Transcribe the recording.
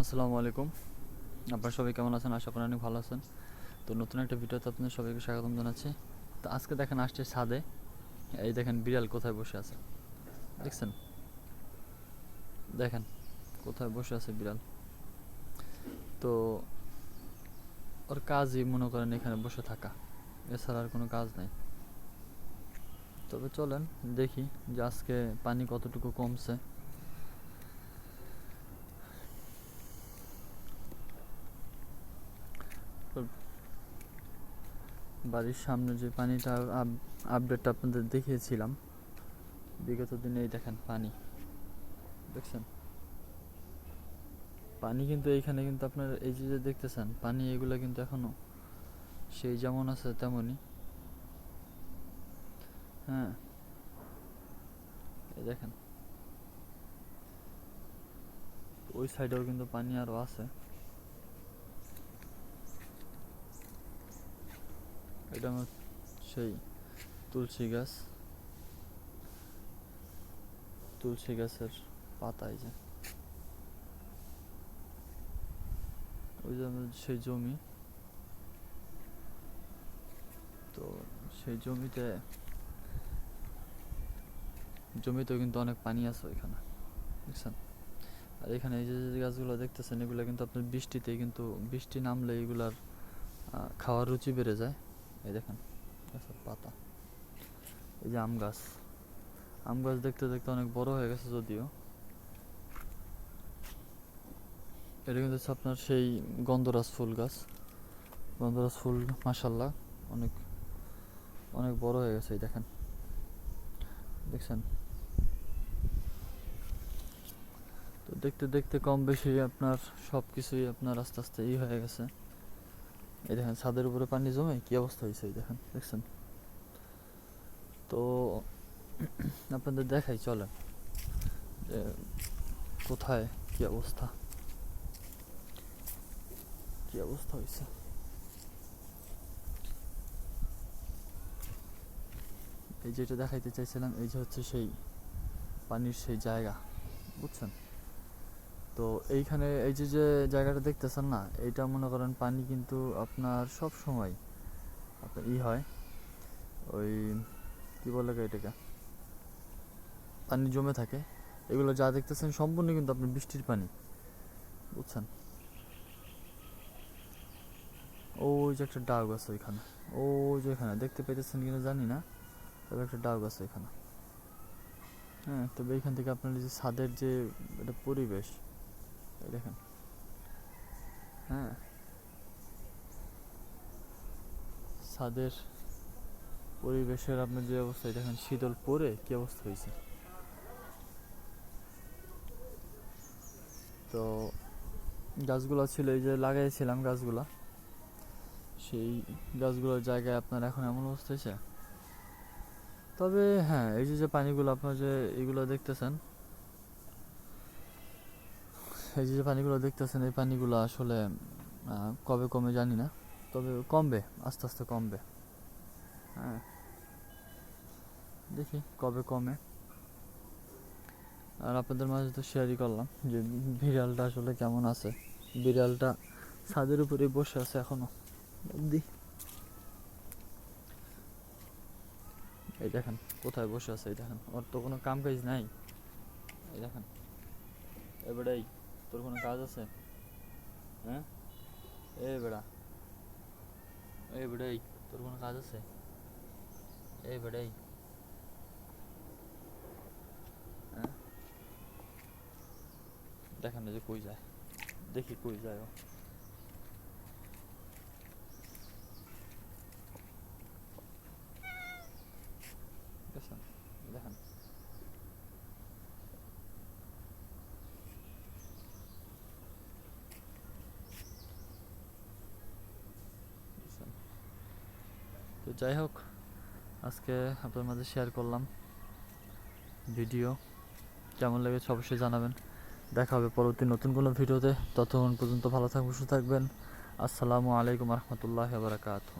আসসালামু আলাইকুম। আপনারা সবাই কেমন আছেন? আশা করি অনেক ভালো আছেন। তো নতুন একটা ভিডিওতে আপনাদের সবাইকে স্বাগতম জানাচ্ছি। তো আজকে দেখেন আসছে ছাদে। এই দেখেন বিড়াল কোথায় বসে আছে। দেখছেন? দেখেন কোথায় বসে আছে বিড়াল। তো ওর কাজই মনে করেন এখানে বসে থাকা। এছাড়া আর কোনো কাজ নাই। তবে চলেন দেখি যে আজকে পানি কতটুকু কমছে। বাড়ির সামনে যে পানিটা আপডেটটা আপনাদের দেখিয়েছিলাম, বিগত দিনে এই দেখেন পানি, দেখছেন? পানি কিন্তু এইখানে কিন্তু আপনার এই যে দেখতেছেন, পানি এগুলো কিন্তু এখনও সেই যেমন আছে তেমনই। হ্যাঁ এই দেখেন। ওই সাইডেও কিন্তু পানি আরও আছে। এটা সেই তুলসী গাছ। তুলসী গাছের পাতা এই যে। ওই যে সেই জমি। তো সেই জমিতে, জমিতেও কিন্তু অনেক পানি আছে ওইখানে, বুঝছেন? আর এখানে এই যে যে গাছগুলো দেখতেছেন, এগুলো কিন্তু আপনার বৃষ্টিতে কিন্তু বৃষ্টি নামলে এগুলার খাওয়ার রুচি বেড়ে যায়। এই দেখেন, গাছের পাতা। এই যে আম গাছ। আম গাছ দেখতে দেখতে অনেক বড় হয়ে গেছে যদিও। এটা কিন্তু হচ্ছে আপনার সেই গন্ধরাজ ফুল গাছ। গন্ধরাজ ফুল মাসাল্লাহ অনেক অনেক বড় হয়ে গেছে, এই দেখেন। দেখছেন? তো দেখতে দেখতে কম বেশি আপনার সব কিছুই আপনার আস্তে আস্তে ই হয়ে গেছে। এই দেখেন, ছাদের উপরে পানি জমে, কি অবস্থা হয়েছে এই দেখেন, দেখছেন? তো, আপনাদের দেখাই, চলেন। যে, কোথায় কি অবস্থা? কি অবস্থা হয়েছে এই যেটা দেখাইতে চাইছিলাম, এই যে হচ্ছে সেই পানির সেই জায়গা, বুঝছেন? তো এইখানে এই যে যে জায়গাটা দেখতেছেন না, এইটা মনে করেন পানি কিন্তু আপনার সব সময় আপনার ই হয়। ওই কি বলে এটাকে? পানি জমে থাকে। এগুলো যা দেখতেছেন সম্পূর্ণ কিন্তু আপনার বৃষ্টির পানি। বুঝছেন? ওই যে একটা ডাউ আছে ওইখানে। ওই যে ওইখানে, দেখতে পেতেছেন কিনা জানি না, তবে একটা ডাউ আছে ওইখানে। হ্যাঁ তবে এইখান থেকে আপনার যে ছাদের যে একটা পরিবেশ দেখেন। হ্যাঁ। ছাদের পরিবেশের আপনার যে অবস্থা দেখেন, শীতল পরে কি অবস্থা হয়েছে? তো গাছগুলো ছিল, এই যে লাগাইছিলাম গাছগুলা, সেই গাছগুলোর জায়গায় আপনার এখন এমন অবস্থা হয়েছে? তবে হ্যাঁ এই যে যে পানিগুলো আপনার যে এগুলো দেখতেছেন এই যে পানিগুলো দেখতেছেন, এই পানিগুলো আসলে কবে কমে জানি না, তবে কমবে, আস্তে আস্তে কমবে। হ্যাঁ। দেখি কবে কমে। আর আপনাদের মাঝে তো শেয়ারই করলাম যে বিড়ালটা আসলে কেমন আছে। বিড়ালটা ছাদের উপরে বসে আছে এখনও। অব্দি এই দেখেন, কোথায় বসে আছে, এই দেখেন। ওর তো কোনো কাম কাজ নাই। এই দেখেন। এবারে তোর কোনো কাজ আছে হ্যাঁ এ বেড়া এই বেড়াই তোর কোনো কাজ আছে এই বেড়াই হ্যাঁ দেখেন না যে কই যায় দেখি কই যায় ও দেখছেন দেখেন বুঝছেন? তো যাই হোক, আজকে আপনার মাঝে শেয়ার করলাম ভিডিও কেমন লেগেছে অবশ্যই জানাবেন। দেখা হবে পরবর্তী নতুন কোনো ভিডিওতে ততক্ষণ পর্যন্ত ভালো থাকবেন, সুস্থ থাকবেন। আসসালামু আলাইকুম রহমতুল্লাহ বারকাতুহ।